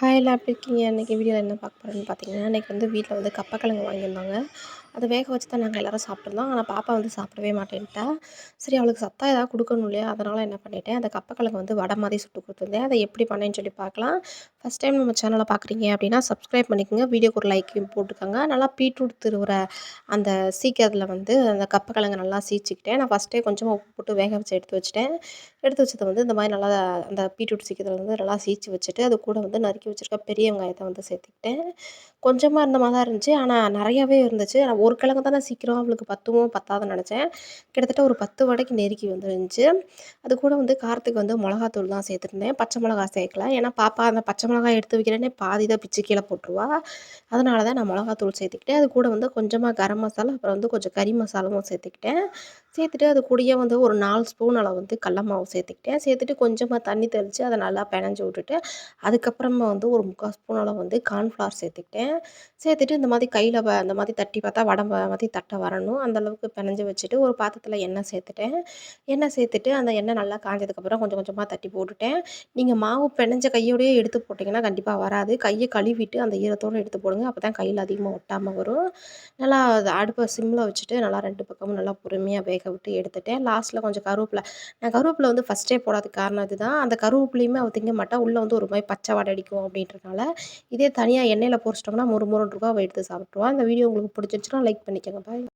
Hi எல்லாம் எப்படி இருக்கீங்க? இன்றைக்கி வீடியோவில் என்ன பார்க்க போகிறேன்னு பார்த்தீங்கன்னா இன்றைக்கி வந்து வீட்டில் வந்து கப்பக்கிழங்கு வாங்கியிருந்தாங்க. அதை வேக வச்சு தான் நாங்கள் எல்லோரும் சாப்பிட்ருந்தோம் ஆனால் பாப்பா வந்து சாப்பிடவே மாட்டேன்ட்டா. சரி அவளுக்கு சத்தா ஏதாவது கொடுக்கணும் இல்லையா? அதனால் என்ன பண்ணிட்டேன் அந்த கப்பக்கிழங்கு வந்து வடை மாதிரி சுட்டு கொடுத்துருந்தேன். அதை எப்படி பண்ணேன்னு சொல்லி பார்க்கலாம். ஃபஸ்ட் டைம் நம்ம சேனலை பார்க்குறீங்க அப்படின்னா சப்ஸ்கிரைப் பண்ணிக்கோங்க. வீடியோக்கு ஒரு லைக்கையும் போட்டுக்கோங்க. நல்லா பீட்ரூட் திருவுற அந்த சீக்கிரத்தில் வந்து அந்த கப்பக்கிழங்கு நல்லா சீச்சிக்கிட்டேன். நான் ஃபஸ்ட்டே கொஞ்சமாக உப்பு போட்டு வேக வச்சு எடுத்து வச்சுட்டேன். எடுத்து வச்சதை வந்து இந்த மாதிரி நல்லா அந்த பீட்ரூட் சீக்கிரத்தில் வந்து நல்லா சீச்சு வச்சுட்டு அது கூட வந்து நறுக்கி வச்சுருக்க பெரிய வெங்காயத்தை வந்து சேர்த்துக்கிட்டேன். கொஞ்சமாக இருந்த மாதிரி தான் இருந்துச்சு. ஆனால் நிறையாவே இருந்துச்சு. நான் ஒரு கிழங்கு தானே சீக்கிரம் அவளுக்கு பத்துமோ பத்தாதுன்னு நினச்சேன். கிட்டத்தட்ட ஒரு பத்து வடைக்கு நெருக்கி வந்துருந்துச்சு. அது கூட வந்து காரத்துக்கு வந்து மிளகாத்தூள் தான் சேர்த்துருந்தேன். பச்சை மிளகா சேர்க்கல. ஏன்னா பாப்பா அந்த பச்சை மிளகாய் எடுத்து வைக்கிறேன்னே பாதி தான் பிச்சு கீழே போட்டுருவா. அதனால தான் நான் மிளகாத்தூள் சேர்த்துக்கிட்டேன். அது கூட வந்து கொஞ்சமாக கரம் மசாலா அப்புறம் வந்து கொஞ்சம் கறி மசாலாவும் சேர்த்துக்கிட்டேன். சேர்த்துட்டு அது கூடயே வந்து ஒரு நாலு ஸ்பூன் அளவு வந்து கடல மாவு சேர்த்துக்கிட்டேன். சேர்த்துட்டு கொஞ்சமாக தண்ணி தெளித்து அதை நல்லா பிணைஞ்சி விட்டுட்டு அதுக்கப்புறமா வந்து வந்து ஒரு முக்கால் ஸ்பூன் அளவு வந்து கார்ன்ஃப்ளவர் சேர்த்துக்கிட்டேன். சேர்த்துட்டு இந்த மாதிரி கையில் வ அந்த மாதிரி தட்டி பார்த்தா வடை மாதிரி தட்ட வரணும். அந்தளவுக்கு பிணைஞ்சு வச்சுட்டு ஒரு பாத்திரத்தில் எண்ணெய் சேர்த்துட்டேன். எண்ணெய் சேர்த்துட்டு அந்த எண்ணெய் நல்லா காஞ்சதுக்கப்புறம் கொஞ்சம் கொஞ்சமாக தட்டி போட்டுட்டேன். நீங்கள் மாவு பிணைஞ்ச கையோடையே எடுத்து போட்டிங்கன்னா கண்டிப்பாக வராது. கையை கழுவிட்டு அந்த ஈரத்தோடு எடுத்து போடுங்க. அப்போ தான் கையில் அதிகமாக ஒட்டாமல் வரும். நல்லா அடுப்பை சிம்மில் வச்சுட்டு நல்லா ரெண்டு பக்கமும் நல்லா பொறுமையாக வேக விட்டு எடுத்துட்டேன். லாஸ்ட்டில் கொஞ்சம் கருவேப்பிலை. நான் கருவேப்பிலை வந்து ஃபஸ்ட்டே போடாத காரணம் இதுதான் அந்த கருவேப்பிலையுமே அவள் திங்க மாட்டா. உள்ளே வந்து ஒரு மாதிரி பச்சை வாடை அடிக்கும். அப்படின்றனால இதே தனியாக எண்ணெயில் பொரிச்சிட்டோம்னா முறு முருன்னு இருக்கும். அவள் எடுத்து சாப்பிட்ருவா இந்த வீடியோ உங்களுக்கு பிடிச்சிருச்சுன்னா லைக் பண்ணிக்கோங்க. பாய்